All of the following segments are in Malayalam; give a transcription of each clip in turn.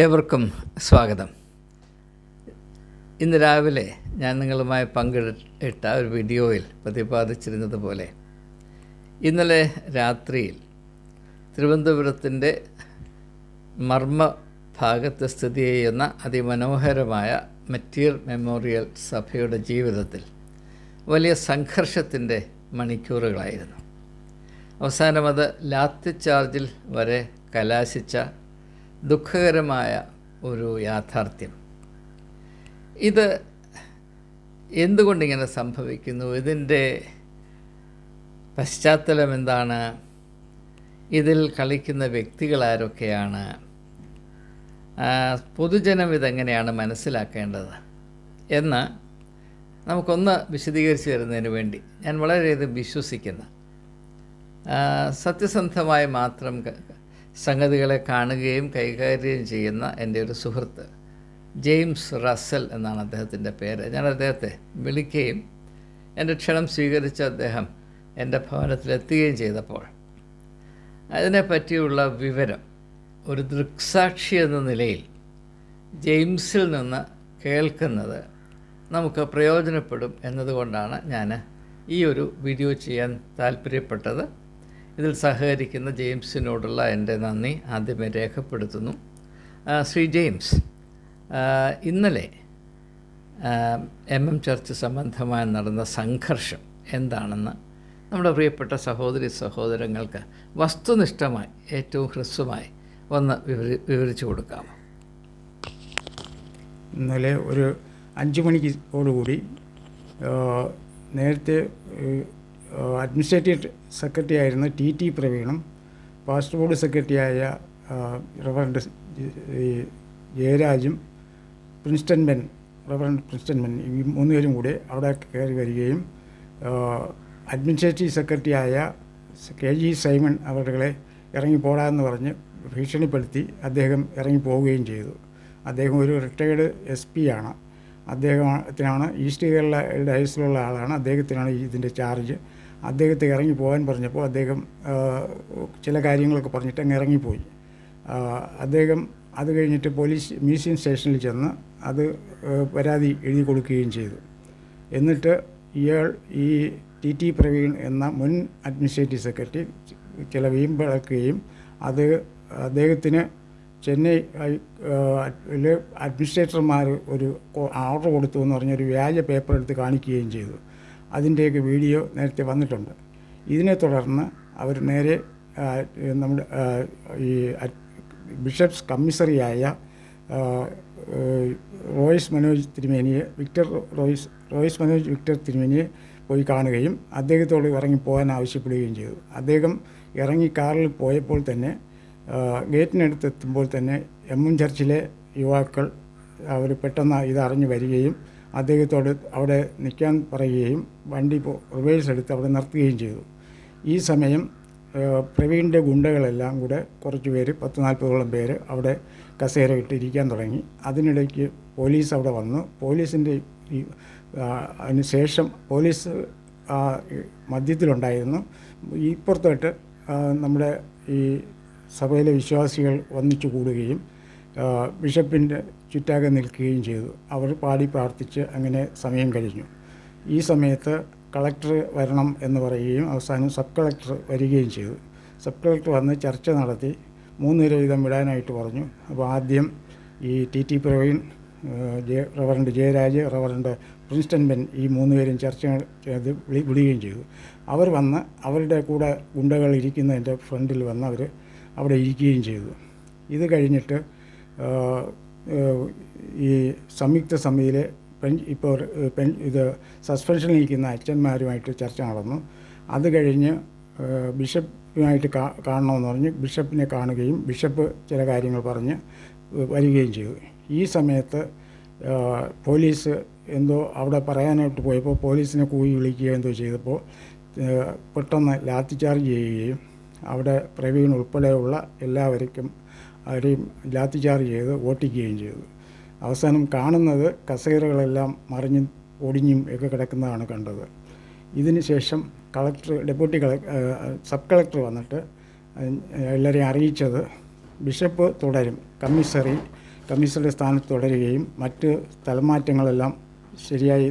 ഏവർക്കും സ്വാഗതം. ഇന്ന് രാവിലെ ഞാൻ നിങ്ങളുമായി പങ്കെടുത്ത ഒരു വീഡിയോയിൽ പ്രതിപാദിച്ചിരുന്നത് പോലെ ഇന്നലെ രാത്രിയിൽ തിരുവനന്തപുരത്തിന്റെ മർമ്മ ഭാഗത്ത് സ്ഥിതി ചെയ്യുന്ന അതിമനോഹരമായ മെറ്റീർ മെമ്മോറിയൽ സഭയുടെ ജീവിതത്തിൽ വലിയ സംഘർഷത്തിന്റെ മണിക്കൂറുകളായിരുന്നു. അവസാനം അത് ലാത്തി ചാർജിൽ വരെ കലാശിച്ച ദുഃഖകരമായ ഒരു യാഥാർത്ഥ്യം. ഇത് എന്തുകൊണ്ടിങ്ങനെ സംഭവിക്കുന്നു? ഇതിന്റെ പശ്ചാത്തലം എന്താണ്? ഇതിൽ കളിക്കുന്ന വ്യക്തികൾ ആരൊക്കെയാണ്? പൊതുജനം ഇതെങ്ങനെയാണ് മനസ്സിലാക്കേണ്ടത്? എന്ന് നമുക്കൊന്ന് വിശദീകരിച്ച് തരുന്നതിന് വേണ്ടി ഞാൻ വളരെയധികം വിശ്വസിക്കുന്ന. സത്യസന്ധമായി മാത്രം സംഗതികളെ കാണുകയും കൈകാര്യം ചെയ്യുന്ന എന്റെ ഒരു സുഹൃത്ത് ജെയിംസ് റസൽ എന്നാണ് അദ്ദേഹത്തിന്റെ പേര്. ഞാൻ അദ്ദേഹത്തെ വിളിക്കുകയും എന്റെ ക്ഷണം സ്വീകരിച്ച അദ്ദേഹം എന്റെ ഭവനത്തിലെത്തുകയും ചെയ്തപ്പോൾ അതിനെപ്പറ്റിയുള്ള വിവരം ഒരു ദൃക്സാക്ഷി എന്ന നിലയിൽ ജെയിംസിൽ നിന്ന് കേൾക്കുന്നത് നമുക്ക് പ്രയോജനപ്പെടും എന്നതുകൊണ്ടാണ് ഞാൻ ഈ ഒരു വീഡിയോ ചെയ്യാൻ താല്പര്യപ്പെട്ടത്. ഇതിൽ സഹകരിക്കുന്ന ജെയിംസിനോടുള്ള എന്റെ നന്ദി ആദ്യമേ രേഖപ്പെടുത്തുന്നു. ശ്രീ ജെയിംസ് ഇന്നലെ എം എം ചർച്ച് സംബന്ധമായി നടന്ന സംഘർഷം എന്താണെന്ന് നമ്മുടെ പ്രിയപ്പെട്ട സഹോദരി സഹോദരങ്ങൾക്ക് വസ്തുനിഷ്ഠമായി ഏറ്റവും ഹ്രസ്വമായി ഒന്ന് വിവരി വിവരിച്ചു കൊടുക്കാമോ ഇന്നലെ ഒരു അഞ്ച് മണിക്കോടുകൂടി നേരത്തെ അഡ്മിനിസ്ട്രേറ്റീവ് സെക്രട്ടറി ആയിരുന്ന ടി ടി പ്രവീണും പാസ്റ്റ് ബോർഡ് സെക്രട്ടറിയായ reverend ജയരാജും Princeton Men Reverend Princeton Men ഈ മൂന്നുപേരും കൂടെ അവിടെ കയറി വരികയും അഡ്മിനിസ്ട്രേറ്റീവ് സെക്രട്ടറിയായ കെ ജി സൈമൺ അവരുടെ ഇറങ്ങി പോടാന്ന് പറഞ്ഞ് ഭീഷണിപ്പെടുത്തി അദ്ദേഹം ഇറങ്ങിപ്പോവുകയും ചെയ്തു. അദ്ദേഹം ഒരു റിട്ടയേർഡ് എസ് പി ആണ്. അദ്ദേഹത്തിനാണ് ഈസ്റ്റ് കേരള ഡയസിലുള്ള ആളാണ്. അദ്ദേഹത്തിനാണ് ഇതിന്റെ ചാർജ് അദ്ദേഹത്തെ ഇറങ്ങി പോകാൻ പറഞ്ഞപ്പോൾ അദ്ദേഹം ചില കാര്യങ്ങളൊക്കെ പറഞ്ഞിട്ട് അങ്ങ് ഇറങ്ങിപ്പോയി. അദ്ദേഹം അത് കഴിഞ്ഞിട്ട് പോലീസ് മ്യൂസിയം സ്റ്റേഷനിൽ ചെന്ന് അത് പരാതി എഴുതി കൊടുക്കുകയും ചെയ്തു. എന്നിട്ട് ഇയാൾ ഈ ടി ടി പ്രവീൺ എന്ന മുൻ അഡ്മിനിസ്ട്രേറ്റീവ് സെക്രട്ടറി ചില വീമ്പിളക്കുകയും അത് അദ്ദേഹത്തിന് ചെന്നൈ അഡ്മിനിസ്ട്രേറ്റർമാർ ഒരു ഓർഡർ കൊടുത്തു എന്ന് പറഞ്ഞൊരു വ്യാജ പേപ്പർ എടുത്ത് കാണിക്കുകയും ചെയ്തു. അതിന്റെയൊക്കെ വീഡിയോ നേരത്തെ വന്നിട്ടുണ്ട്. ഇതിനെ തുടർന്ന് അവർ നേരെ നമ്മുടെ ഈ ബിഷപ്സ് കമ്മീസറിയായ റോയിസ് മനോജ് തിരുമേനിയെ Victor Royce Royce Manoj Victor തിരുമേനിയെ പോയി കാണുകയും അദ്ദേഹത്തോട് ഇറങ്ങി പോകാൻ ആവശ്യപ്പെടുകയും ചെയ്തു. അദ്ദേഹം ഇറങ്ങി കാറിൽ പോയപ്പോൾ തന്നെ ഗേറ്റിനടുത്ത് എത്തുമ്പോൾ തന്നെ എം എം ചർച്ചിലെ യുവാക്കൾ അവർ പെട്ടെന്ന് ഇതറിഞ്ഞു വരികയും അദ്ദേഹത്തോട് അവിടെ നിൽക്കാൻ പറയുകയും വണ്ടി റിവേഴ്സ് എടുത്ത് അവിടെ നിർത്തുകയും ചെയ്തു. ഈ സമയം പ്രവീണിന്റെ ഗുണ്ടകളെല്ലാം കൂടെ കുറച്ച് പേര് പത്ത് നാൽപ്പതോളം പേര് അവിടെ കസേര ഇട്ടിരിക്കാൻ തുടങ്ങി. അതിനിടയ്ക്ക് പോലീസ് അവിടെ വന്നു. പോലീസിന്റെ അതിന് ശേഷം പോലീസ് മദ്യത്തിലുണ്ടായിരുന്നു ഇപ്പുറത്തോട്ട് നമ്മുടെ ഈ സഭയിലെ വിശ്വാസികൾ ഒന്നിച്ചു കൂടുകയും ബിഷപ്പിന്റെ ചുറ്റാകെ നിൽക്കുകയും ചെയ്തു. അവർ പാടി പ്രാർത്ഥിച്ച് അങ്ങനെ സമയം കഴിഞ്ഞു. ഈ സമയത്ത് കളക്ടർ വരണം എന്ന് പറയുകയും അവസാനം സബ് കളക്ടർ വരികയും ചെയ്തു. സബ് കളക്ടർ വന്ന് ചർച്ച നടത്തി മൂന്ന് പേരെ വീതം വിടാനായിട്ട് പറഞ്ഞു. അപ്പോൾ ആദ്യം ഈ T T Praveen J Reverend Jayaraj Reverend Princeton Ben ഈ മൂന്ന് പേരും ചർച്ച ചെയ്ത് വിളി വിടുകയും ചെയ്തു. അവർ വന്ന് അവരുടെ കൂടെ ഗുണ്ടകൾ ഇരിക്കുന്നതിന്റെ ഫ്രണ്ടിൽ വന്ന് അവർ അവിടെ ഇരിക്കുകയും ചെയ്തു. ഇത് കഴിഞ്ഞിട്ട് ഈ സംയുക്ത സമിതിയിലെ പെൻ ഇപ്പോൾ പെൻ ഇത് സസ്പെൻഷനിൽ നിൽക്കുന്ന അച്ഛന്മാരുമായിട്ട് ചർച്ച നടന്നു. അത് കഴിഞ്ഞ് ബിഷപ്പുമായിട്ട് കാ കാണണമെന്ന് പറഞ്ഞ് ബിഷപ്പിനെ കാണുകയും ബിഷപ്പ് ചില കാര്യങ്ങൾ പറഞ്ഞ് വരികയും ചെയ്തു. ഈ സമയത്ത് പോലീസ് എന്തോ അവിടെ പറയാനായിട്ട് പോയപ്പോൾ പോലീസിനെ കൂവി വിളിക്കുകയോ എന്തോ ചെയ്തപ്പോൾ പെട്ടെന്ന് ലാത്തി ചാർജ് ചെയ്യുകയും അവിടെ പ്രവീൺ ഉൾപ്പെടെയുള്ള എല്ലാവർക്കും അവരെയും ലാത്തി ചാർജ് ചെയ്ത് ഓട്ടിക്കുകയും ചെയ്തു. അവസാനം കാണുന്നത് കസേരകളെല്ലാം മറിഞ്ഞും ഒടിഞ്ഞും ഒക്കെ കിടക്കുന്നതാണ് കണ്ടത്. ഇതിന് ശേഷം കളക്ടർ ഡെപ്യൂട്ടി കളക് സബ് കളക്ടർ വന്നിട്ട് എല്ലാവരെയും അറിയിച്ചത് ബിഷപ്പ് തുടരും കമ്മീസറി കമ്മീഷണറുടെ സ്ഥാനത്ത് തുടരുകയും മറ്റ് സ്ഥലമാറ്റങ്ങളെല്ലാം ശരിയായി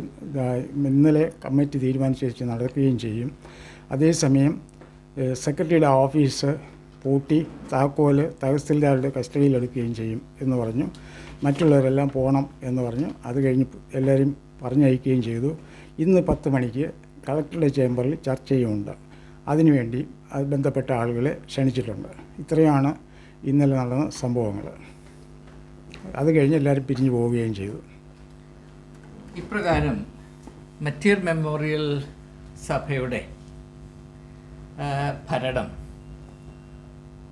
ഇന്നലെ കമ്മിറ്റി തീരുമാനിച്ചു നടക്കുകയും ചെയ്യും. അതേസമയം സെക്രട്ടറിയുടെ ഓഫീസ് പൂട്ടി താക്കോൽ തഹസിൽദാരുടെ കസ്റ്റഡിയിലെടുക്കുകയും ചെയ്യും എന്ന് പറഞ്ഞു. മറ്റുള്ളവരെല്ലാം പോകണം എന്ന് പറഞ്ഞു. അത് കഴിഞ്ഞ് എല്ലാവരും പറഞ്ഞയക്കുകയും ചെയ്തു. ഇന്ന് പത്ത് മണിക്ക് കളക്ടറുടെ ചേംബറിൽ ചർച്ചയുമുണ്ട് അതിനുവേണ്ടി അത് ബന്ധപ്പെട്ട ആളുകളെ ക്ഷണിച്ചിട്ടുണ്ട്. ഇത്രയാണ് ഇന്നലെ നടന്ന സംഭവങ്ങൾ. അത് കഴിഞ്ഞ് എല്ലാവരും പിരിഞ്ഞു പോവുകയും ചെയ്തു. ഇപ്രകാരം മറ്റീർ മെമ്മോറിയൽ സഭയുടെ ഭരണം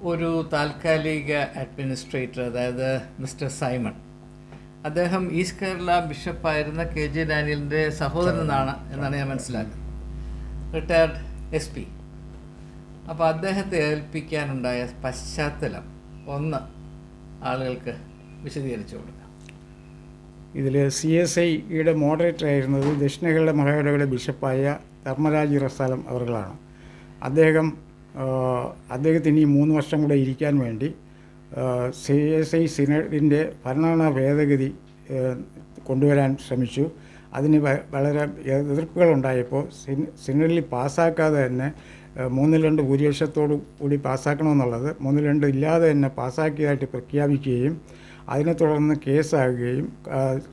ഒരു താൽക്കാലിക അഡ്മിനിസ്ട്രേറ്റർ അതായത് മിസ്റ്റർ സൈമൺ. അദ്ദേഹം ഈസ്റ്റ് കേരള ബിഷപ്പായിരുന്ന കെ ജെ ഡാനിയലിന്റെ സഹോദരനാണ് എന്നാണ് ഞാൻ മനസ്സിലാക്കുന്നത്. Retired S P. അപ്പോൾ അദ്ദേഹത്തെ ഏൽപ്പിക്കാനുണ്ടായ പശ്ചാത്തലം ഒന്ന് ആളുകൾക്ക് വിശദീകരിച്ചു കൊടുക്കാം. ഇതിൽ സി എസ് ഐയുടെ മോഡറേറ്റർ ആയിരുന്നത് ദക്ഷിണ കേരള മഹായുടെ ബിഷപ്പായ ധർമ്മരാജ് റസാലം അവർകളാണ് അദ്ദേഹം അദ്ദേഹത്തിന് ഈ മൂന്ന് വർഷം കൂടെ ഇരിക്കാൻ വേണ്ടി സി എസ് ഐ സിനഡിന്റെ ഭരണഘടനാ ഭേദഗതി കൊണ്ടുവരാൻ ശ്രമിച്ചു. അതിന് വളരെ എതിർപ്പുകളുണ്ടായപ്പോൾ സിനഡിൽ പാസ്സാക്കാതെ തന്നെ മൂന്നിൽ രണ്ട് ഭൂരിപക്ഷത്തോടു കൂടി പാസ്സാക്കണമെന്നുള്ളത് മൂന്നിൽ രണ്ട് ഇല്ലാതെ തന്നെ പാസ്സാക്കിയതായിട്ട് പ്രഖ്യാപിക്കുകയും അതിനെ തുടർന്ന് കേസാകുകയും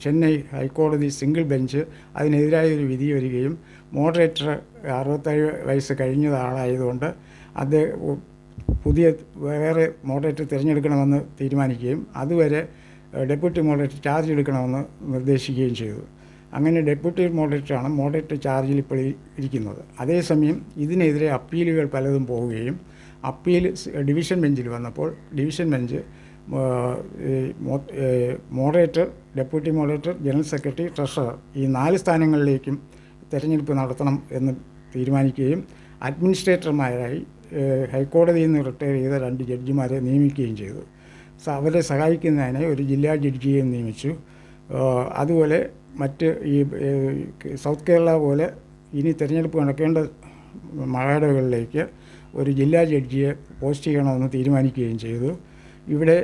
ചെന്നൈ ഹൈക്കോടതി സിംഗിൾ ബെഞ്ച് അതിനെതിരായ ഒരു വിധി വരികയും മോഡറേറ്റർ അറുപത്തേഴ് വയസ്സ് കഴിഞ്ഞ ആളായതുകൊണ്ട് അദ്ദേഹം പുതിയ വേറെ മോഡറേറ്റർ തിരഞ്ഞെടുക്കണമെന്ന് തീരുമാനിക്കുകയും അതുവരെ ഡെപ്യൂട്ടി മോഡറേറ്റർ ചാർജ് എടുക്കണമെന്ന് നിർദ്ദേശിക്കുകയും ചെയ്തു. അങ്ങനെ ഡെപ്യൂട്ടി മോഡറേറ്ററാണ് മോഡറേറ്റർ ചാർജിൽ ഇപ്പോൾ ഇരിക്കുന്നത്. അതേസമയം ഇതിനെതിരെ അപ്പീലുകൾ പലതും പോവുകയും അപ്പീൽ ഡിവിഷൻ ബെഞ്ചിൽ വന്നപ്പോൾ division bench moderator deputy moderator general secretary treasurer ഈ നാല് സ്ഥാനങ്ങളിലേക്കും തിരഞ്ഞെടുപ്പ് നടത്തണം എന്ന് തീരുമാനിക്കുകയും അഡ്മിനിസ്ട്രേറ്റർമാരായി ഹൈക്കോടതിയിൽ നിന്ന് റിട്ടയർ ചെയ്ത രണ്ട് ജഡ്ജിമാരെ നിയമിക്കുകയും ചെയ്തു. അവരെ സഹായിക്കുന്നതിന് ഒരു ജില്ലാ ജഡ്ജിയെ നിയമിച്ചു. അതുപോലെ മറ്റ് ഈ സൗത്ത് കേരള പോലെ ഇനി തിരഞ്ഞെടുപ്പ് നടക്കേണ്ട മഹാടകളിലേക്ക് ഒരു ജില്ലാ ജഡ്ജിയെ പോസ്റ്റ് ചെയ്യണമെന്ന് തീരുമാനിക്കുകയും ചെയ്തു. ഇവിടെ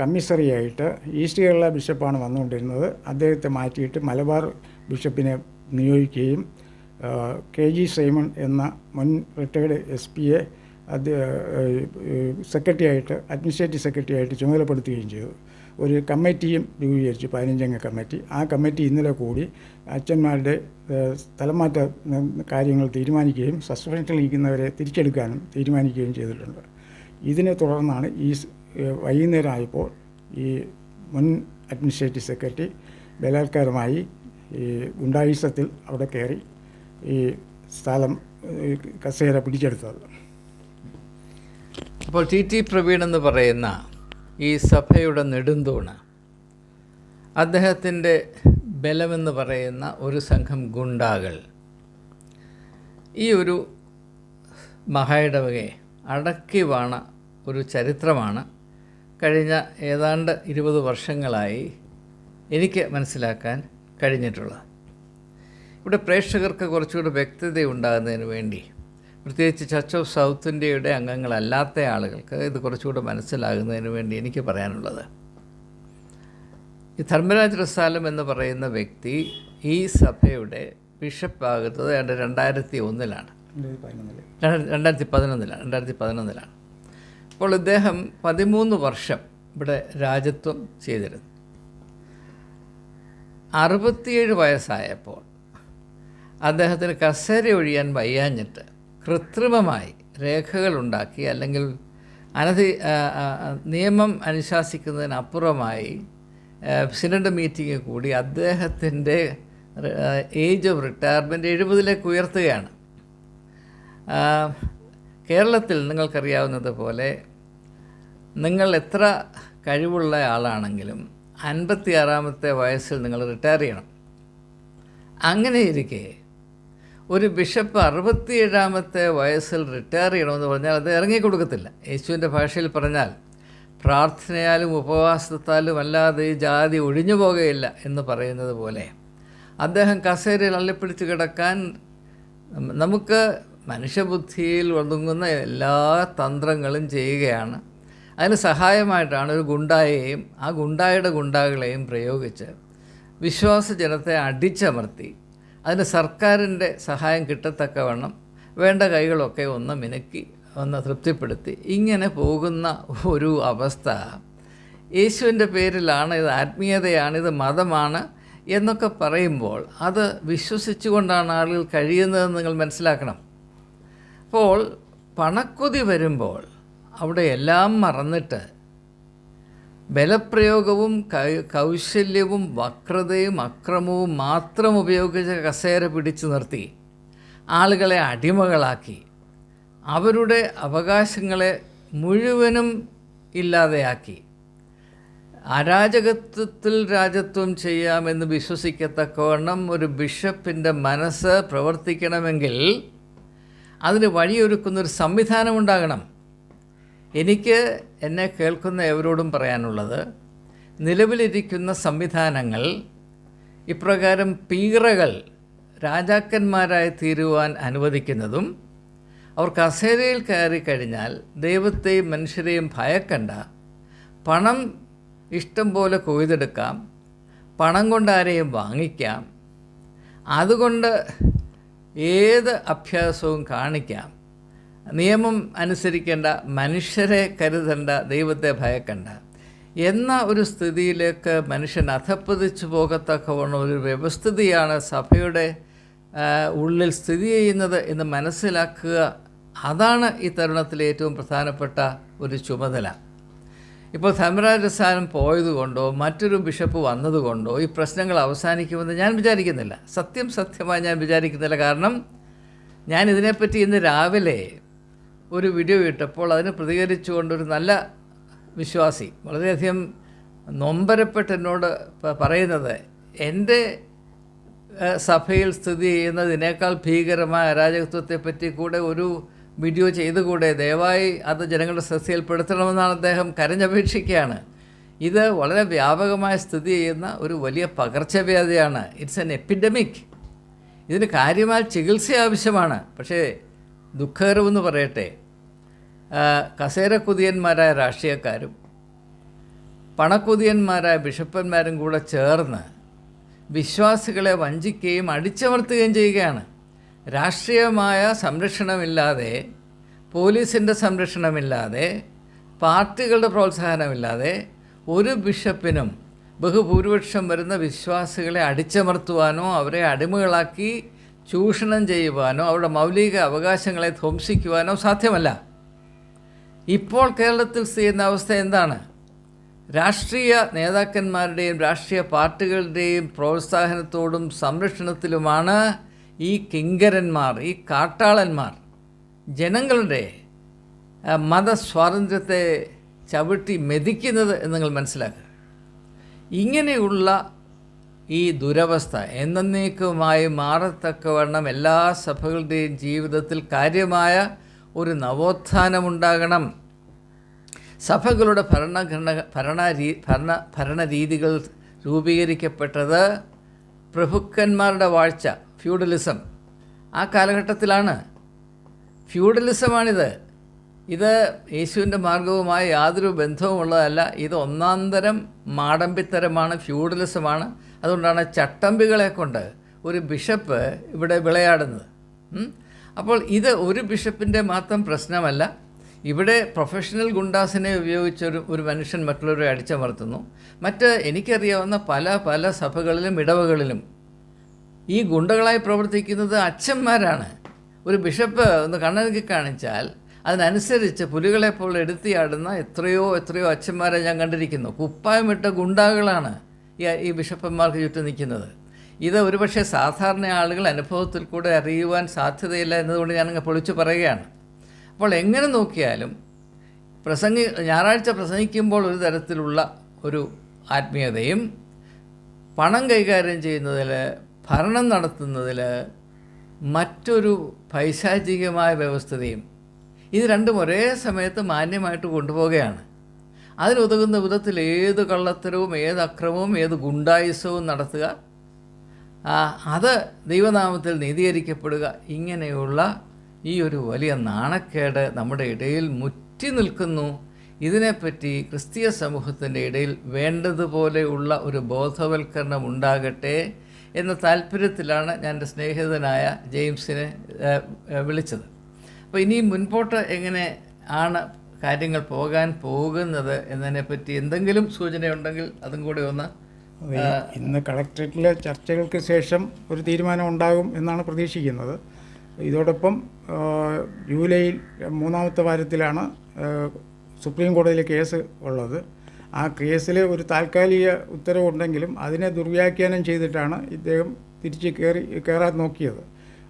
കമ്മിസറിയായിട്ട് ഈസ്റ്റ് കേരള ബിഷപ്പാണ് വന്നുകൊണ്ടിരുന്നത്. അദ്ദേഹത്തെ മാറ്റിയിട്ട് മലബാർ ബിഷപ്പിനെ നിയോഗിക്കുകയും കെ ജി സൈമൺ എന്ന മുൻ റിട്ടയർഡ് എസ് പിയെ സെക്രട്ടറി ആയിട്ട് അഡ്മിനിസ്ട്രേറ്റീവ് സെക്രട്ടറി ആയിട്ട് ചുമതലപ്പെടുത്തുകയും ചെയ്തു. ഒരു കമ്മിറ്റിയും രൂപീകരിച്ചു പതിനഞ്ചംഗ കമ്മിറ്റി. ആ കമ്മിറ്റി ഇന്നലെ കൂടി അച്ഛന്മാരുടെ സ്ഥലംമാറ്റ കാര്യങ്ങൾ തീരുമാനിക്കുകയും സസ്പെൻഷനിൽ ഇരിക്കുന്നവരെ തിരിച്ചെടുക്കാനും തീരുമാനിക്കുകയും ചെയ്തിട്ടുണ്ട്. ഇതിനെ തുടർന്നാണ് ഈ വൈകുന്നേരമായപ്പോൾ ഈ മുൻ അഡ്മിനിസ്ട്രേറ്റീവ് സെക്രട്ടറി ബലാത്കാരമായി ഈ ഗുണ്ടായുസത്തിൽ അവിടെ കയറി ഈ സ്ഥലം കസേര പിടിച്ചെടുത്തത്. അപ്പോൾ ടി ടി പ്രവീൺ എന്ന് പറയുന്ന ഈ സഭയുടെ നെടുന്തൂണ് അദ്ദേഹത്തിന്റെ ബലമെന്ന് പറയുന്ന ഒരു സംഘം ഗുണ്ടാകൾ. ഈ ഒരു മഹായിടവകയെ അടക്കി വാണ ഒരു ചരിത്രമാണ്. കഴിഞ്ഞ ഏതാണ്ട് ഇരുപത് വർഷങ്ങളായി എനിക്ക് മനസ്സിലാക്കാൻ കഴിഞ്ഞിട്ടുള്ളത്. ഇവിടെ പ്രേക്ഷകർക്ക് കുറച്ചുകൂടി വ്യക്തത ഉണ്ടാകുന്നതിന് വേണ്ടി പ്രത്യേകിച്ച് ചർച്ച് ഓഫ് സൗത്ത് ഇന്ത്യയുടെ അംഗങ്ങളല്ലാത്ത ആളുകൾക്ക് ഇത് കുറച്ചുകൂടി മനസ്സിലാകുന്നതിന് വേണ്ടി എനിക്ക് പറയാനുള്ളത്. ഈ ധർമ്മരാജ് റസാലം എന്ന് പറയുന്ന വ്യക്തി ഈ സഭയുടെ ബിഷപ്പാകുന്നത് ഏതാണ്ട് രണ്ടായിരത്തി ഒന്നിലാണ് രണ്ട് രണ്ടായിരത്തി പതിനൊന്നിലാണ് രണ്ടായിരത്തി പതിനൊന്നിലാണ് അപ്പോൾ ഇദ്ദേഹം പതിമൂന്ന് വർഷം ഇവിടെ രാജ്യത്വം ചെയ്തിരുന്നു. അറുപത്തിയേഴ് വയസ്സായപ്പോൾ അദ്ദേഹത്തിന് കസേര ഒഴിയാൻ വയ്യാഞ്ഞിട്ട് കൃത്രിമമായി രേഖകളുണ്ടാക്കി അല്ലെങ്കിൽ അനധി നിയമം അനുശാസിക്കുന്നതിനപ്പുറമായി സിനഡ് മീറ്റിംഗ് കൂടി അദ്ദേഹത്തിന്റെ ഏജ് ഓഫ് റിട്ടയർമെന്റ് എഴുപതിലേക്ക് ഉയർത്തുകയാണ്. കേരളത്തിൽ നിങ്ങൾക്കറിയാവുന്നത് പോലെ നിങ്ങൾ എത്ര കഴിവുള്ള ആളാണെങ്കിലും അൻപത്തിയാറാമത്തെ വയസ്സിൽ നിങ്ങൾ റിട്ടയർ ചെയ്യണം. അങ്ങനെ ഇരിക്കെ ഒരു ബിഷപ്പ് അറുപത്തിയേഴാമത്തെ വയസ്സിൽ റിട്ടയർ ചെയ്യണമെന്ന് പറഞ്ഞാൽ അത് ഇറങ്ങിക്കൊടുക്കത്തില്ല. യേശുവിന്റെ ഭാഷയിൽ പറഞ്ഞാൽ പ്രാർത്ഥനയാലും ഉപവാസത്താലും അല്ലാതെ ഈ ജാതി ഒഴിഞ്ഞു പോകുകയില്ല എന്ന് പറയുന്നത് പോലെ അദ്ദേഹം കസേരയിൽ അള്ളിപ്പിടിച്ച് കിടക്കാൻ നമുക്ക് മനുഷ്യബുദ്ധിയിൽ ഒതുങ്ങുന്ന എല്ലാ തന്ത്രങ്ങളും ചെയ്യുകയാണ്. അതിന് സഹായമായിട്ടാണ് ഒരു ഗുണ്ടായെയും ആ ഗുണ്ടായുടെ ഗുണ്ടാകളെയും പ്രയോഗിച്ച് വിശ്വാസ ജനത്തെ അടിച്ചമർത്തി. അതിന് സർക്കാരിന്റെ സഹായം കിട്ടത്തക്കവണ്ണം വേണ്ട കൈകളൊക്കെ ഒന്ന് മിനുക്കി ഒന്ന് തൃപ്തിപ്പെടുത്തി. ഇങ്ങനെ പോകുന്ന ഒരു അവസ്ഥ യേശുവിന്റെ പേരിലാണ് ഇത് ആത്മീയതയാണ് ഇത് മതമാണ് എന്നൊക്കെ പറയുമ്പോൾ അത് വിശ്വസിച്ചുകൊണ്ടാണ് ആളുകൾ കഴിയുന്നതെന്ന് നിങ്ങൾ മനസ്സിലാക്കണം. അപ്പോൾ പണക്കൊതി വരുമ്പോൾ അവിടെ എല്ലാം മറന്നിട്ട് ബലപ്രയോഗവും കൗശല്യവും വക്രതയും അക്രമവും മാത്രം ഉപയോഗിച്ച് കസേര പിടിച്ചു നിർത്തി. ആളുകളെ അടിമകളാക്കി. അവരുടെ അവകാശങ്ങളെ മുഴുവനും ഇല്ലാതെയാക്കി. അരാജകത്വത്തിൽ രാജത്വം ചെയ്യാമെന്ന് വിശ്വസിക്കത്തക്കവണ്ണം ഒരു ബിഷപ്പിന്റെ മനസ്സ് പ്രവർത്തിക്കണമെങ്കിൽ അതിന് വഴിയൊരുക്കുന്നൊരു സംവിധാനം ഉണ്ടാകണം. എനിക്ക് എന്നെ കേൾക്കുന്ന എവരോടും പറയാനുള്ളത് നിലവിലിരിക്കുന്ന സംവിധാനങ്ങൾ ഇപ്രകാരം പീറകൾ രാജാക്കന്മാരായി തീരുവാൻ അനുവദിക്കുന്നതും അവർ കസേരയിൽ കയറി കഴിഞ്ഞാൽ ദൈവത്തെയും മനുഷ്യരെയും ഭയക്കണ്ട പണം ഇഷ്ടം പോലെ കൊയ്തെടുക്കാം പണം കൊണ്ട് ആരെയും വാങ്ങിക്കാം അതുകൊണ്ട് ഏത് അഭ്യാസവും കാണിക്കാം. നിയമം അനുസരിക്കേണ്ട മനുഷ്യരെ കരുതണ്ട ദൈവത്തെ ഭയക്കണ്ട. എന്ന ഒരു സ്ഥിതിയിലേക്ക് മനുഷ്യൻ അധപ്പതിച്ചു പോകത്തക്കവണ്ണം ഒരു വ്യവസ്ഥിതിയാണ് സഭയുടെ ഉള്ളിൽ സ്ഥിതി ചെയ്യുന്നത് എന്ന് മനസ്സിലാക്കുക. അതാണ് ഈ തരുണത്തിലെ ഏറ്റവും പ്രധാനപ്പെട്ട ഒരു ചുമതല. ഇപ്പോൾ ധർമ്മരാജസ്ഥാനം പോയതുകൊണ്ടോ മറ്റൊരു ബിഷപ്പ് വന്നതുകൊണ്ടോ ഈ പ്രശ്നങ്ങൾ അവസാനിക്കുമെന്ന് ഞാൻ വിചാരിക്കുന്നില്ല. സത്യം സത്യമായി ഞാൻ വിചാരിക്കുന്നില്ല. കാരണം ഞാൻ ഇതിനെപ്പറ്റി ഇന്ന് രാവിലെ ഒരു വീഡിയോ ഇട്ടപ്പോൾ അതിന് പ്രതികരിച്ചുകൊണ്ട് ഒരു നല്ല വിശ്വാസി വളരെയധികം നൊമ്പരപ്പെട്ട് എന്നോട് പറയുന്നത് എന്റെ സഭയിൽ സ്ഥിതി ചെയ്യുന്നതിനേക്കാൾ ഭീകരമായ അരാജകത്വത്തെപ്പറ്റി കൂടെ ഒരു വീഡിയോ ചെയ്തുകൂടെ? ദയവായി അത് ജനങ്ങളുടെ ശ്രദ്ധയിൽപ്പെടുത്തണമെന്നാണ് അദ്ദേഹം കരഞ്ഞപേക്ഷിക്കുകയാണ്. ഇത് വളരെ വ്യാപകമായ സ്ഥിതി ചെയ്യുന്ന ഒരു വലിയ പകർച്ചവ്യാധിയാണ്. ഇറ്റ്സ് എൻ എപ്പിഡമിക് ഇതിന് കാര്യമായ ചികിത്സ ആവശ്യമാണ്. പക്ഷേ ദുഃഖകരമെന്ന് പറയട്ടെ. കസേര കസേരക്കുതിയന്മാരായ രാഷ്ട്രീയക്കാരും പണക്കുതിയന്മാരായ ബിഷപ്പന്മാരും കൂടെ ചേർന്ന് വിശ്വാസികളെ വഞ്ചിക്കുകയും അടിച്ചമർത്തുകയും ചെയ്യുകയാണ്. രാഷ്ട്രീയമായ സംരക്ഷണമില്ലാതെ പോലീസിന്റെ സംരക്ഷണമില്ലാതെ പാർട്ടികളുടെ പ്രോത്സാഹനമില്ലാതെ ഒരു ബിഷപ്പിനും ബഹുഭൂരിപക്ഷം വരുന്ന വിശ്വാസികളെ അടിച്ചമർത്തുവാനോ അവരെ അടിമകളാക്കി ചൂഷണം ചെയ്യുവാനോ അവരുടെ മൗലിക അവകാശങ്ങളെ ധ്വംസിക്കുവാനോ സാധ്യമല്ല. ഇപ്പോൾ കേരളത്തിൽ സ്ഥിതി ചെയ്യുന്ന അവസ്ഥ എന്താണ്? രാഷ്ട്രീയ നേതാക്കന്മാരുടെയും രാഷ്ട്രീയ പാർട്ടികളുടെയും പ്രോത്സാഹനത്തോടും സംരക്ഷണത്തിലുമാണ് ഈ കിങ്കരന്മാർ ഈ കാട്ടാളന്മാർ. ജനങ്ങളുടെ മതസ്വാതന്ത്ര്യത്തെ ചവിട്ടി മെതിക്കുന്നത് എന്ന് നിങ്ങൾ മനസ്സിലാക്കുക. ഇങ്ങനെയുള്ള ഈ ദുരവസ്ഥ എന്നേക്കുമായി മാറത്തക്കവണ്ണം എല്ലാ സഭകളുടെയും ജീവിതത്തിൽ കാര്യമായ ഒരു നവോത്ഥാനമുണ്ടാകണം. സഭകളുടെ ഭരണഘടന ഭരണ രീ ഭരണ ഭരണരീതികൾ രൂപീകരിക്കപ്പെട്ടത് പ്രഭുക്കന്മാരുടെ വാഴ്ച ഫ്യൂഡലിസം. ആ കാലഘട്ടത്തിലാണ്. ഫ്യൂഡലിസമാണിത്. ഇത് യേശുവിന്റെ മാർഗവുമായി യാതൊരു ബന്ധവുമുള്ളതല്ല. ഇത് ഒന്നാന്തരം മാടമ്പിത്തരമാണ് ഫ്യൂഡലിസമാണ്. അതുകൊണ്ടാണ് ചട്ടമ്പികളെ കൊണ്ട് ഒരു ബിഷപ്പ് ഇവിടെ വിളയാടുന്നത്. അപ്പോൾ ഇത് ഒരു ബിഷപ്പിന്റെ മാത്രം പ്രശ്നമല്ല. ഇവിടെ പ്രൊഫഷണൽ ഗുണ്ടാസിനെ ഉപയോഗിച്ച് ഒരു ഒരു മനുഷ്യൻ മറ്റുള്ളവരെ അടിച്ചമർത്തുന്നു. മറ്റ് എനിക്കറിയാവുന്ന പല പല സഭകളിലും ഇടവകളിലും ഈ ഗുണ്ടകളായി പ്രവർത്തിക്കുന്നത് അച്ഛന്മാരാണ്. ഒരു ബിഷപ്പ് ഒന്ന് കണ്ണനുക്കി കാണിച്ചാൽ അതിനനുസരിച്ച് പുലികളെ പോലെ എടുത്തിയാടുന്ന എത്രയോ എത്രയോ അച്ഛന്മാരെ ഞാൻ കണ്ടിരിക്കുന്നു. കുപ്പായമിട്ട ഗുണ്ടാകളാണ് ഈ ബിഷപ്പന്മാർക്ക് ചുറ്റും നിൽക്കുന്നത്. ഇത് ഒരുപക്ഷെ സാധാരണ ആളുകൾ അനുഭവത്തിൽ കൂടെ അറിയുവാൻ സാധ്യതയില്ല എന്നതുകൊണ്ട് ഞാനങ്ങ് പൊളിച്ചു പറയുകയാണ്. അപ്പോൾ എങ്ങനെ നോക്കിയാലും പ്രസംഗി ഞായറാഴ്ച പ്രസംഗിക്കുമ്പോൾ ഒരു തരത്തിലുള്ള ഒരു ആത്മീയതയും പണം കൈകാര്യം ചെയ്യുന്നതിൽ ഭരണം നടത്തുന്നതിൽ മറ്റൊരു പൈശാചികമായ വ്യവസ്ഥതയും ഇത് രണ്ടും ഒരേ സമയത്ത് മാന്യമായിട്ട് കൊണ്ടുപോവുകയാണ്. അതിനുതകുന്ന വിധത്തിൽ ഏത് കള്ളത്തരവും ഏത് അക്രമവും ഏത് ഗുണ്ടായുസവും നടത്തുക. അത് ദൈവനാമത്തിൽ നീതീകരിക്കപ്പെടുക. ഇങ്ങനെയുള്ള ഈ ഒരു വലിയ നാണക്കേട് നമ്മുടെ ഇടയിൽ മുറ്റി നിൽക്കുന്നു. ഇതിനെപ്പറ്റി ക്രിസ്തീയ സമൂഹത്തിന്റെ ഇടയിൽ വേണ്ടതുപോലെയുള്ള ഒരു ബോധവൽക്കരണം ഉണ്ടാകട്ടെ എന്ന താല്പര്യത്തിലാണ് ഞാൻ എന്റെ സ്നേഹിതനായ ജെയിംസിനെ വിളിച്ചത്. അപ്പോൾ ഇനി മുൻപോട്ട് എങ്ങനെ ആണ് കാര്യങ്ങൾ പോകാൻ പോകുന്നത് എന്നതിനെ പറ്റി എന്തെങ്കിലും സൂചനയുണ്ടെങ്കിൽ അതും കൂടി ഒന്ന് ഇന്ന് കളക്ട്രേറ്റിലെ ചർച്ചകൾക്ക് ശേഷം ഒരു തീരുമാനം ഉണ്ടാകും എന്നാണ് പ്രതീക്ഷിക്കുന്നത്. ഇതോടൊപ്പം ജൂലൈയിൽ മൂന്നാമത്തെ വാരത്തിലാണ് സുപ്രീം കോടതിയിലെ കേസ് ഉള്ളത്. ആ കേസിൽ ഒരു താൽക്കാലിക ഉത്തരവുണ്ടെങ്കിലും അതിനെ ദുർവ്യാഖ്യാനം ചെയ്തിട്ടാണ് ഇദ്ദേഹം തിരിച്ച് കയറി കയറാൻ നോക്കിയത്.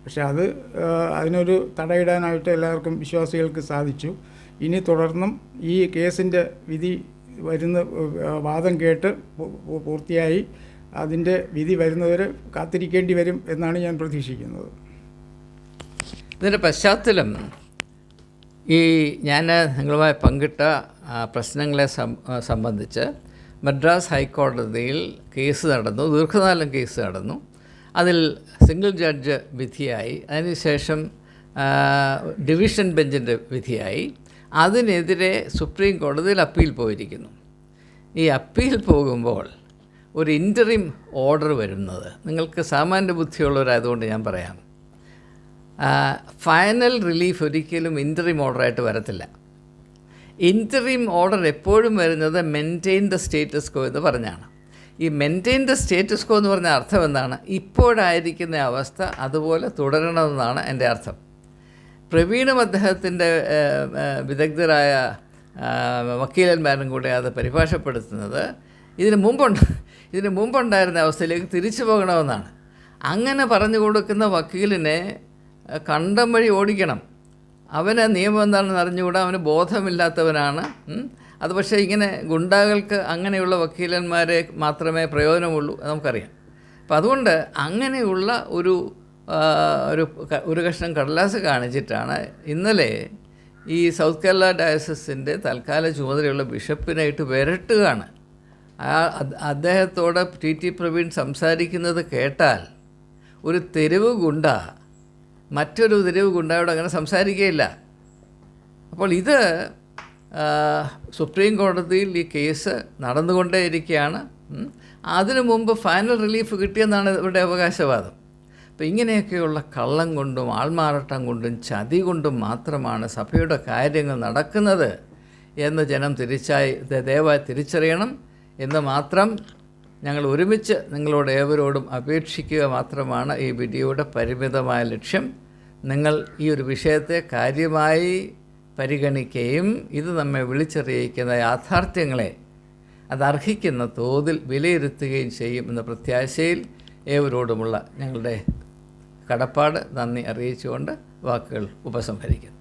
പക്ഷെ അത് അതിനൊരു തടയിടാനായിട്ട് എല്ലാവർക്കും വിശ്വാസികൾക്ക് സാധിച്ചു. ഇനി തുടർന്നും ഈ കേസിന്റെ വിധി വരുന്ന വാദം കേട്ട് പൂർത്തിയായി അതിന്റെ വിധി വരുന്നവരെ കാത്തിരിക്കേണ്ടി വരും എന്നാണ് ഞാൻ പ്രതീക്ഷിക്കുന്നത്. ഇതിന്റെ പശ്ചാത്തലം ഈ ഞാൻ നിങ്ങളുമായി പങ്കിട്ട പ്രശ്നങ്ങളെ സംബന്ധിച്ച് മദ്രാസ് ഹൈക്കോടതിയിൽ കേസ് നടന്നു ദീർഘകാലം കേസ് നടന്നു. അതിൽ സിംഗിൾ ജഡ്ജ് വിധിയായി. അതിനുശേഷം ഡിവിഷൻ ബെഞ്ചിന്റെ വിധിയായി. അതിനെതിരെ സുപ്രീം കോടതിയിൽ അപ്പീൽ പോയിരിക്കുന്നു. ഈ അപ്പീൽ പോകുമ്പോൾ ഒരു ഇന്ററിം ഓർഡർ വരുന്നത്. നിങ്ങൾക്ക് സാമാന്യ ബുദ്ധിയുള്ളവരായതുകൊണ്ട് ഞാൻ പറയാം. ഫൈനൽ റിലീഫ് ഒരിക്കലും ഇന്ററിം ഓർഡറായിട്ട് വരത്തില്ല. ഇന്ററിം ഓർഡർ എപ്പോഴും വരുന്നത് മെയിന്റെയിൻ ദ സ്റ്റേറ്റസ് കോ എന്ന് പറഞ്ഞാണ്. ഈ മെയിന്റെയിൻ ദ സ്റ്റേറ്റസ് കോ എന്ന് പറഞ്ഞ അർത്ഥം എന്താണ്? ഇപ്പോഴായിരിക്കുന്ന അവസ്ഥ അതുപോലെ തുടരണമെന്നാണ് എന്റെ അർത്ഥം. പ്രവീണും അദ്ദേഹത്തിന്റെ വിദഗ്ധരായ വക്കീലന്മാരും കൂടെ അത് പരിഭാഷപ്പെടുത്തുന്നത് ഇതിന് മുമ്പുണ്ട് ഇതിന് മുമ്പുണ്ടായിരുന്ന അവസ്ഥയിലേക്ക് തിരിച്ചു പോകണമെന്നാണ്. അങ്ങനെ പറഞ്ഞു കൊടുക്കുന്ന വക്കീലിനെ കണ്ടം വഴി ഓടിക്കണം. അവന് നിയമം എന്താണെന്ന് അറിഞ്ഞുകൂടാ അവന് ബോധമില്ലാത്തവനാണ്. അത് പക്ഷേ ഇങ്ങനെ ഗുണ്ടകൾക്ക് അങ്ങനെയുള്ള വക്കീലന്മാരെ മാത്രമേ പ്രയോജനമുള്ളൂ നമുക്കറിയാം. അപ്പം അതുകൊണ്ട് അങ്ങനെയുള്ള ഒരു ഒരു ഒരു കഷ്ണം കടലാസ് കാണിച്ചിട്ടാണ് ഇന്നലെ ഈ സൗത്ത് കേരള ഡയസസിന്റെ തൽക്കാല ചുമതലയുള്ള ബിഷപ്പിനായിട്ട് വിരട്ടുകയാണ്. ആ അദ്ദേഹത്തോടെ ടി ടി പ്രവീൺ സംസാരിക്കുന്നത് കേട്ടാൽ ഒരു തെരുവ് ഗുണ്ട മറ്റൊരു തെരുവ് ഗുണ്ടയോട് അങ്ങനെ സംസാരിക്കുകയില്ല. അപ്പോൾ ഇത് സുപ്രീം കോടതിയിൽ ഈ കേസ് നടന്നുകൊണ്ടേയിരിക്കുകയാണ്. അതിനു മുമ്പ് ഫൈനൽ റിലീഫ് കിട്ടിയെന്നാണ് ഇവരുടെ അവകാശവാദം. അപ്പോൾ ഇങ്ങനെയൊക്കെയുള്ള കള്ളം കൊണ്ടും ആൾമാറാട്ടം കൊണ്ടും ചതി കൊണ്ടും മാത്രമാണ് സഭയുടെ കാര്യങ്ങൾ നടക്കുന്നത് എന്ന് ജനം തിരിച്ചായി ദയവായി തിരിച്ചറിയണം എന്ന് മാത്രം ഞങ്ങൾ ഒരുമിച്ച് നിങ്ങളോട് ഏവരോടും അപേക്ഷിക്കുക മാത്രമാണ് ഈ വീഡിയോയുടെ പരിമിതമായ ലക്ഷ്യം. നിങ്ങൾ ഈ ഒരു വിഷയത്തെ കാര്യമായി പരിഗണിക്കുകയും ഇത് നമ്മെ വിളിച്ചറിയിക്കുന്ന യാഥാർത്ഥ്യങ്ങളെ അതർഹിക്കുന്ന തോതിൽ വിലയിരുത്തുകയും ചെയ്യും എന്ന പ്രത്യാശയിൽ ഏവരോടുമുള്ള ഞങ്ങളുടെ കടപ്പാട് നന്ദി അറിയിച്ചുകൊണ്ട് വാക്കുകൾ ഉപസംഹരിക്കുന്നു.